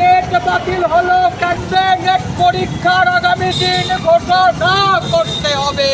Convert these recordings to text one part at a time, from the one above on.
Net বাতিল হলো কেন্দ্রে নেট পরীক্ষার আগামী দিন ঘোষণা করতে হবে।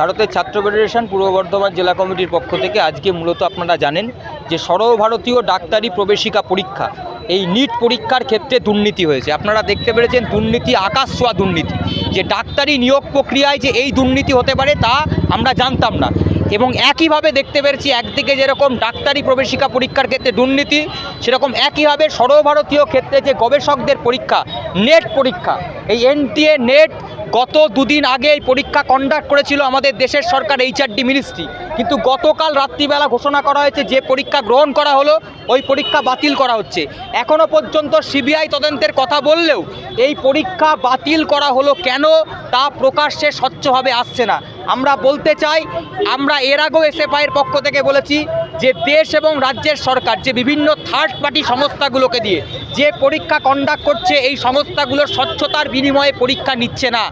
ভারতের ছাত্র ফেডারেশন পূর্ব বর্ধমান জেলা কমিটির পক্ষ থেকে আজকে মূলত আপনারা জানেন যে সর্বভারতীয় ডাক্তারি প্রবেশিকা পরীক্ষা এই নিট পরীক্ষার ক্ষেত্রে দুর্নীতি হয়েছে। আপনারা দেখতে পেরেছেন দুর্নীতি আকাশ ছোঁয়া দুর্নীতি। যে ডাক্তারি নিয়োগ প্রক্রিয়ায় যে এই দুর্নীতি হতে পারে তা আমরা জানতাম না। এবং একইভাবে দেখতে পেরেছি, একদিকে যেরকম ডাক্তারি প্রবেশিকা পরীক্ষার ক্ষেত্রে দুর্নীতি, সেরকম একইভাবে সর্বভারতীয় ক্ষেত্রে যে গবেষকদের পরীক্ষা, নেট পরীক্ষা, এই এনটিএ নেট গত দুদিন আগে এই পরীক্ষা কন্ডাক্ট করেছিল আমাদের দেশের সরকার এইচআরডি মিনিস্ট্রি। কিন্তু গতকাল রাত্রিবেলা ঘোষণা করা হয়েছে, যে পরীক্ষা গ্রহণ করা হলো, ওই পরীক্ষা বাতিল করা হচ্ছে। এখনও পর্যন্ত সিবিআই তদন্তের কথা বললেও এই পরীক্ষা বাতিল করা হলো কেন, তা প্রকাশ্যে স্বচ্ছভাবে আসছে না। আমরা বলতে চাই আমরা এর আগেও এসএফআইয়ের পক্ষ থেকে বলেছি যে দেশ এবং রাজ্যের সরকার, যে বিভিন্ন থার্ড পার্টি সংস্থাগুলোকে দিয়ে যে পরীক্ষা কন্ডাক্ট করছে, এই সংস্থাগুলোর স্বচ্ছতার বিনিময়ে পরীক্ষা নিচ্ছে না।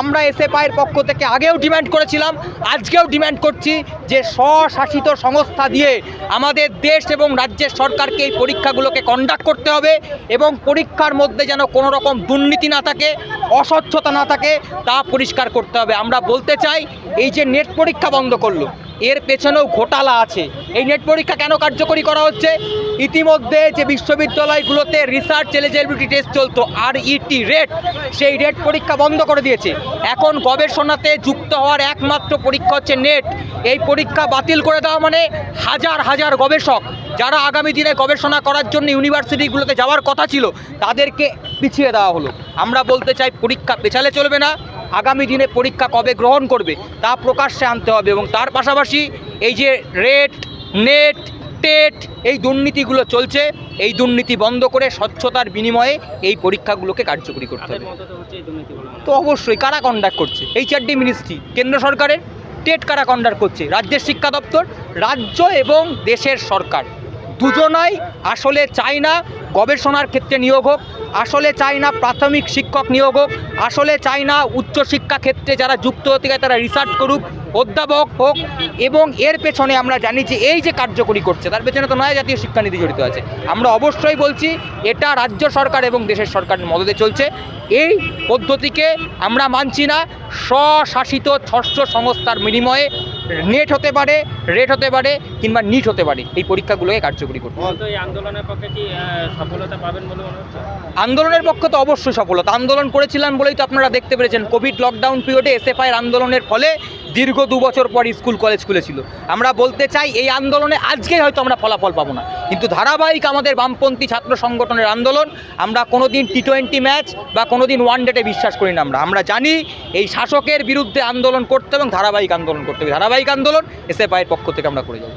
আমরা এসএফআইয়ের পক্ষ থেকে আগেও ডিম্যান্ড করেছিলাম, আজকেও ডিম্যান্ড করছি যে স্বশাসিত সংস্থা দিয়ে আমাদের দেশ এবং রাজ্যের সরকারকে এই পরীক্ষাগুলোকে কন্ডাক্ট করতে হবে এবং পরীক্ষার মধ্যে যেন কোনো রকম দুর্নীতি না থাকে, অস্বচ্ছতা না থাকে, তা পরিষ্কার করতে হবে। আমরা বলতে চাই, এই যে নেট পরীক্ষা বন্ধ করল, এর পেছনেও ঘোটালা আছে। এই নেট পরীক্ষা কেন কার্যকরী করা হচ্ছে? ইতিমধ্যে যে বিশ্ববিদ্যালয়গুলোতে রিসার্চ এলিজিবিলিটি টেস্ট চলতো আর ইটি রেট সেই রেট পরীক্ষা বন্ধ করে দিয়েছে। এখন গবেষণাতে যুক্ত হওয়ার একমাত্র পরীক্ষা হচ্ছে নেট এই পরীক্ষা বাতিল করে দেওয়া মানে হাজার হাজার গবেষক যারা আগামী দিনে গবেষণা করার জন্য ইউনিভার্সিটিগুলোতে যাওয়ার কথা ছিল, তাদেরকে পিছিয়ে দেওয়া হলো। আমরা বলতে চাই পরীক্ষা পেছালে চলবে না, আগামী দিনে পরীক্ষা কবে গ্রহণ করবে তা প্রকাশ্যে আনতে হবে এবং তার পাশাপাশি এই যে রেট নেট টেট এই দুর্নীতিগুলো চলছে। এই দুর্নীতি বন্ধ করে স্বচ্ছতার বিনিময়ে এই পরীক্ষাগুলোকে কার্যকরী করতে হবে। তো অবশ্যই কারা কন্ডাক্ট করছে? এইচআরডি মিনিস্ট্রি কেন্দ্র সরকারের? টেট কারা কন্ডাক্ট করছে? রাজ্যের শিক্ষা দপ্তর রাজ্য এবং দেশের সরকার। দুজনাই আসলে চায় না গবেষণার ক্ষেত্রে নিয়োগ হোক আসলে চায় না প্রাথমিক শিক্ষক নিয়োগ হোক আসলে চায় না উচ্চশিক্ষা ক্ষেত্রে যারা যুক্ত হতে গেছে তারা রিসার্চ করুক অধ্যাপক হোক এবং এর পেছনে আমরা জানি যে এই যে কার্যকরী করছে, তার পেছনে তো নয় জাতীয় শিক্ষানীতি জড়িত আছে। আমরা অবশ্যই বলছি, এটা রাজ্য সরকার এবং দেশের সরকারের মদতে চলছে। এই পদ্ধতিকে আমরা মানছি না। স্বশাসিত ষষ্ঠ সংস্থার বিনিময়ে নেট হতে পারে রেট হতে পারে কিংবা নিট হতে পারে এই পরীক্ষাগুলোকে কার্যকরী করতে হবে। তো এই আন্দোলনের পক্ষে কি সফলতা পাবেন বলে মনে হচ্ছে? আন্দোলনের পক্ষে তো অবশ্যই সফলতা। আন্দোলন করেছিলাম বলেই তো আপনারা দেখতে পেরেছেন কোভিড লকডাউন পিরিয়ডে এসএফআইয়ের আন্দোলনের ফলে দীর্ঘ দু বছর পর স্কুল কলেজ খুলেছিল। আমরা বলতে চাই এই আন্দোলনে আজকেই হয়তো আমরা ফলাফল পাবো না। কিন্তু ধারাবাহিক আমাদের বামপন্থী ছাত্র সংগঠনের আন্দোলন আমরা কোনো দিন টি টোয়েন্টি ম্যাচ বা কোনো দিন ওয়ান ডেটে বিশ্বাস করি না আমরা। আমরা জানি এই শাসকের বিরুদ্ধে আন্দোলন করতে এবং ধারাবাহিক আন্দোলন করতে হবে। ধারাবাহিক আন্দোলন এসএফআইয়ের পক্ষ থেকে আমরা করে যাব।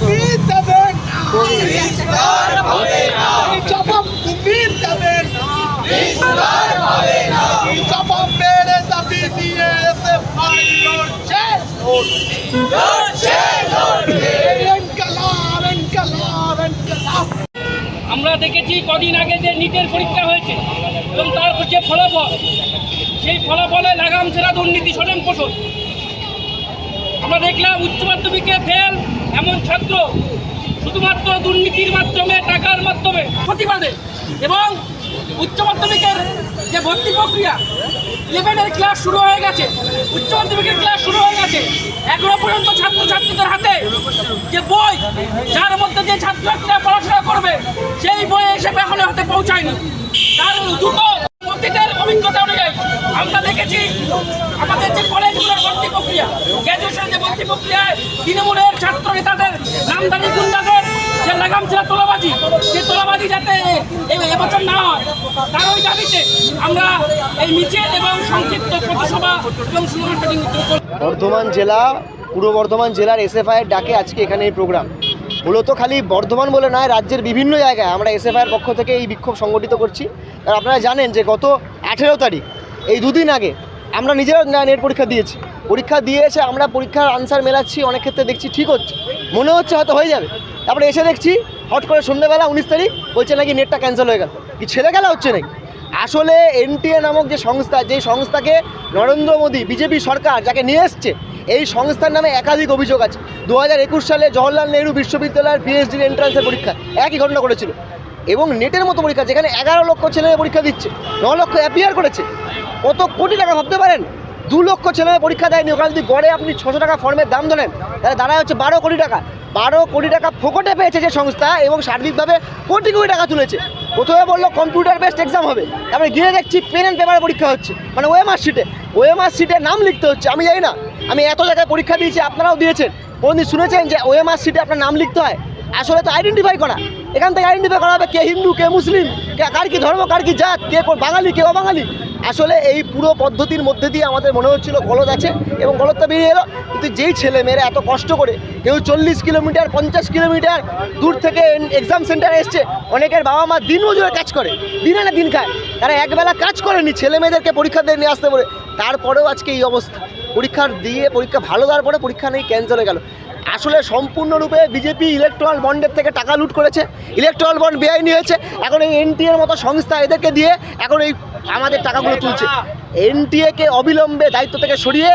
আমরা দেখেছি কদিন আগে যে নিটের পরীক্ষা হয়েছে এবং তার যে ফলাফল, সেই ফলাফলে লাগাম ছেড়া দুর্নীতি স্বজন পোষণ। আমরা দেখলাম উচ্চ মাধ্যমিকে ফেল এমন ছাত্র শুধুমাত্র দুর্নীতির মাধ্যমে, টাকার মাধ্যমে প্রতিবাদে এবং উচ্চ মাধ্যমিকের যে ভর্তি প্রক্রিয়া ইলেভেনের ক্লাস শুরু হয়ে গেছে। উচ্চ মাধ্যমিকের ক্লাস শুরু হয়ে গেছে। এখনও পর্যন্ত ছাত্রছাত্রীদের হাতে যে বই, যার মধ্যে যে ছাত্রছাত্রীরা পড়াশোনা করবে, সেই বই এসে এখনও হাতে পৌঁছায়নি। তার দ্রুত অতীতের অভিজ্ঞতা অনুযায়ী আমরা দেখেছি আমাদের যে কলেজগুলোর ভর্তি প্রক্রিয়া গ্র্যাজুয়েশন যে তৃণমূলের ছাত্র নেতাদের গুন্ডাদের যে লাগাম ছিল তোলাবাজি সে তোলাবাজি যাতে এবছর না হয়, তার ওই দাবিতে আমরা এই মিছিল এবং সংক্ষিপ্ত এবং বর্ধমান জেলা, পূর্ব বর্ধমান জেলার এসএফআইয়ের ডাকে আজকে এখানে এই প্রোগ্রাম। মূলত খালি বর্ধমান বলে নয়, রাজ্যের বিভিন্ন জায়গায় আমরা এসএফআইয়ের পক্ষ থেকে এই বিক্ষোভ সংগঠিত করছি। আর আপনারা জানেন যে গত আঠেরো তারিখ, এই দুদিন আগে আমরা নিজেরাও না- নেট পরীক্ষা দিয়েছি। পরীক্ষা দিয়ে এসে আমরা পরীক্ষার আনসার মেলাচ্ছি, অনেক ক্ষেত্রে দেখছি ঠিক হচ্ছে। মনে হচ্ছে হয়তো হয়ে যাবে। তারপরে এসে দেখছি, হট করে সন্ধ্যেবেলা উনিশ তারিখ বলছে নাকি নেটটা ক্যান্সেল হয়ে গেল। কি ছেলে খেলা হচ্ছে নাকি? আসলে এনটিএ নামক যে সংস্থা, যে সংস্থাকে নরেন্দ্র মোদী, বিজেপি সরকার যাকে নিয়ে এসছে, এই সংস্থার নামে একাধিক অভিযোগ আছে। দু একুশ সালে জওহরলাল নেহরু বিশ্ববিদ্যালয়ের পিএইচডির এন্ট্রান্সের পরীক্ষা একই ঘটনা ঘটেছিল। এবং নেটের মতো পরীক্ষা, যেখানে এগারো লক্ষ ছেলে পরীক্ষা দিচ্ছে, ন লক্ষ অ্যাপিয়ার করেছে। কত কোটি টাকা ভাবতে পারেন? দু লক্ষ ছেলে পরীক্ষা দেয়নি। ওখানে যদি গড়ে আপনি ছশো টাকা ফর্মের দাম ধরেন, তাহলে দাঁড়ায় হচ্ছে বারো কোটি টাকা। বারো কোটি টাকা ফোকটে পেয়েছে যে সংস্থা এবং সার্বিকভাবে কোটি কোটি টাকা তুলেছে। প্রথমে বলল কম্পিউটার বেসড এক্সাম হবে। তারপরে গিয়ে দেখছি পেন অ্যান্ড পেপারে পরীক্ষা হচ্ছে। মানে ওএমআর শিটে ওএমআর শিটে নাম লিখতে হচ্ছে। আমি জানি না। আমি এত জায়গায় পরীক্ষা দিয়েছি, আপনারাও দিয়েছেন। কোনদিন শুনেছেন যে ওএমআর শিটে আপনার নাম লিখতে হয়? আসলে তো আইডেন্টিফাই করা। এখান থেকে আইডেন্টিফাই করা হবে কে হিন্দু, কে মুসলিম, কে, কার কি ধর্ম, কার কি জাত, কে বাঙালি, কে অবাঙালি। আসলে এই পুরো পদ্ধতির মধ্যে দিয়ে আমাদের মনে হচ্ছিল গলদ আছে এবং গলদটা বেরিয়ে এলো। কিন্তু যেই ছেলে মেয়েরা এত কষ্ট করে কেউ চল্লিশ কিলোমিটার, পঞ্চাশ কিলোমিটার দূর থেকে এক্সাম সেন্টারে এসছে, অনেকের বাবা মা দিন মজুরে কাজ করে, দিন আনে দিন খায়। তারা একবেলা কাজ করেনি, ছেলে মেয়েদেরকে পরীক্ষা দিয়ে নিয়ে আসতে বলে। তারপরেও আজকে এই অবস্থা। পরীক্ষার দিয়ে পরীক্ষা ভালো দেওয়ার পরে পরীক্ষা নেই ক্যান্সেল হয়ে গেল। আসলে সম্পূর্ণরূপে বিজেপি ইলেকট্রাল বন্ডের থেকে টাকা লুট করেছে। ইলেকট্রাল বন্ড বেআইনি হয়েছে। এখন এই এনটিএর মতো সংস্থা এদেরকে দিয়ে, এখন এই আমাদের টাকাগুলো তুলছে। এনটিএকে অবিলম্বে দায়িত্ব থেকে সরিয়ে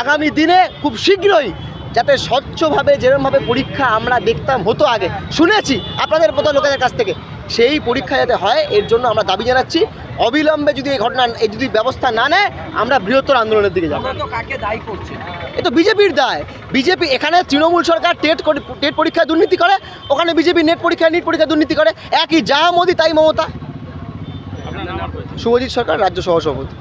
আগামী দিনে খুব শীঘ্রই যাতে স্বচ্ছভাবে যেরকমভাবে পরীক্ষা আমরা দেখতাম হতো আগে শুনেছি আপনাদের মতো লোকেদের কাছ থেকে সেই পরীক্ষা যাতে হয় এর জন্য আমরা দাবি জানাচ্ছি। অবিলম্বে যদি এই ঘটনা এই যদি ব্যবস্থা না নেয় আমরা বৃহত্তর আন্দোলনের দিকে যাব। তো কাকে দায়ী করছে? এ তো বিজেপির দায়। বিজেপি এখানে তৃণমূল সরকার টেট টেট পরীক্ষায় দুর্নীতি করে ওখানে বিজেপি নেট পরীক্ষায় নিট পরীক্ষায় দুর্নীতি করে। একই যা মোদি তাই মমতা। শুভজিৎ সরকার রাজ্য সহ সভাপতি।